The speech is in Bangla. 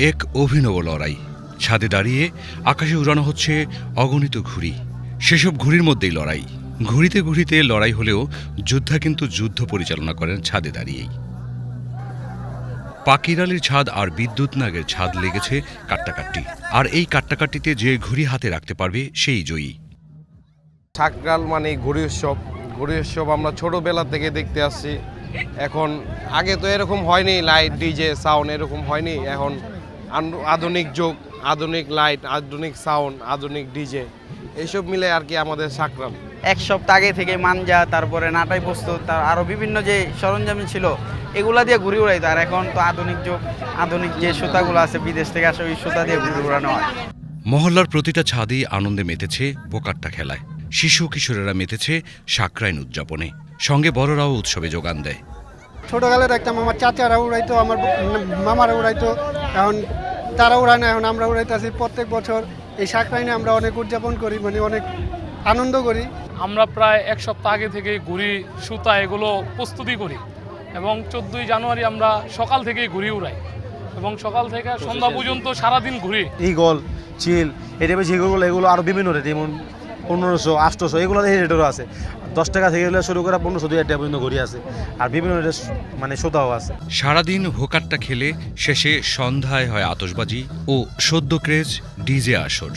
এক অভিনব লড়াই। ছাদে দাঁড়িয়ে আকাশে উড়ানো হচ্ছে অগণিত ঘুড়ি। সেসব ঘুড়ির মধ্যেই লড়াই। ঘুড়িতে ঘুড়িতে লড়াই হলেও যোদ্ধা কিন্তু যুদ্ধ পরিচালনা করেন ছাদে দাঁড়িয়েই। পাকিরালির ছাদ আর বিদ্যুৎ নাগের ছাদ লেগেছে কাট্টাকাট্টি। আর এই কাট্টাকাট্টিতে যে ঘুড়ি হাতে রাখতে পারবে, সেই জয়ী। ঠাকরাল মানে ঘুড়ি উৎসব। ঘুড়ি উৎসব আমরা ছোটোবেলা থেকে দেখতে আসছি। এখন আগে তো এরকম হয়নি, লাইট, ডিজে, সাউন্ড এরকম হয়নি। এখন আধুনিক যুগ আধুনিক লাইট আধুনিক সাউন্ড আধুনিক ডিজে এইসব মিলে আর কি আমাদের সাকরাল এক সপ্তাহ আগে থেকে মাঞ্জা তারপরে নাটাই প্রস্তুত তার আরও বিভিন্ন যে সরঞ্জাম ছিল এগুলা দিয়ে ঘুরে উড়াইতো আর এখন তো আধুনিক যুগ আধুনিক যে সুতাগুলো আছে বিদেশ থেকে আসে ওই সুতা দিয়ে ঘুরে উড়ানো হয়। মহল্লার প্রতিটা ছাদেই আনন্দে মেতেছে বোকাট্টা খেলায়। শিশু কিশোরেরা মেতেছে সাকরাইন উদযাপনে। সঙ্গে বড়রাও উৎসবে যোগান দেয়। ছোটোকালে দেখতাম আমার চাচারা উড়াইতো আমার মামারা উড়াইতো। এখন তারা উড়ায় না এখন আমরা উড়াইতেছি। প্রত্যেক বছর এই সাকরাইনে আমরা অনেক উদযাপন করি মানে অনেক আনন্দ করি। আমরা প্রায় এক সপ্তাহ আগে থেকে ঘুরি সুতা এগুলো প্রস্তুতি করি এবং চোদ্দোই জানুয়ারি আমরা সকাল থেকেই ঘুরি উড়াই এবং সকাল থেকে সন্ধ্যা পর্যন্ত সারাদিন ঘুরি ইগল চিল এটা বেশি এগুলো এগুলো আরও বিভিন্ন রেট যেমন পনেরোশো, আটশোশো এগুলো এই রেটেরও আছে। দশ টাকা থেকে শুরু করা পনেরোশো, দুই টাকা পর্যন্ত ঘুরে আছে। আর বিভিন্ন রেটের মানে সোতাও আছে। সারাদিন হোকারটা খেলে শেষে সন্ধ্যায় হয় আতসবাজি ও সদ্য ক্রেজ ডিজে আসর।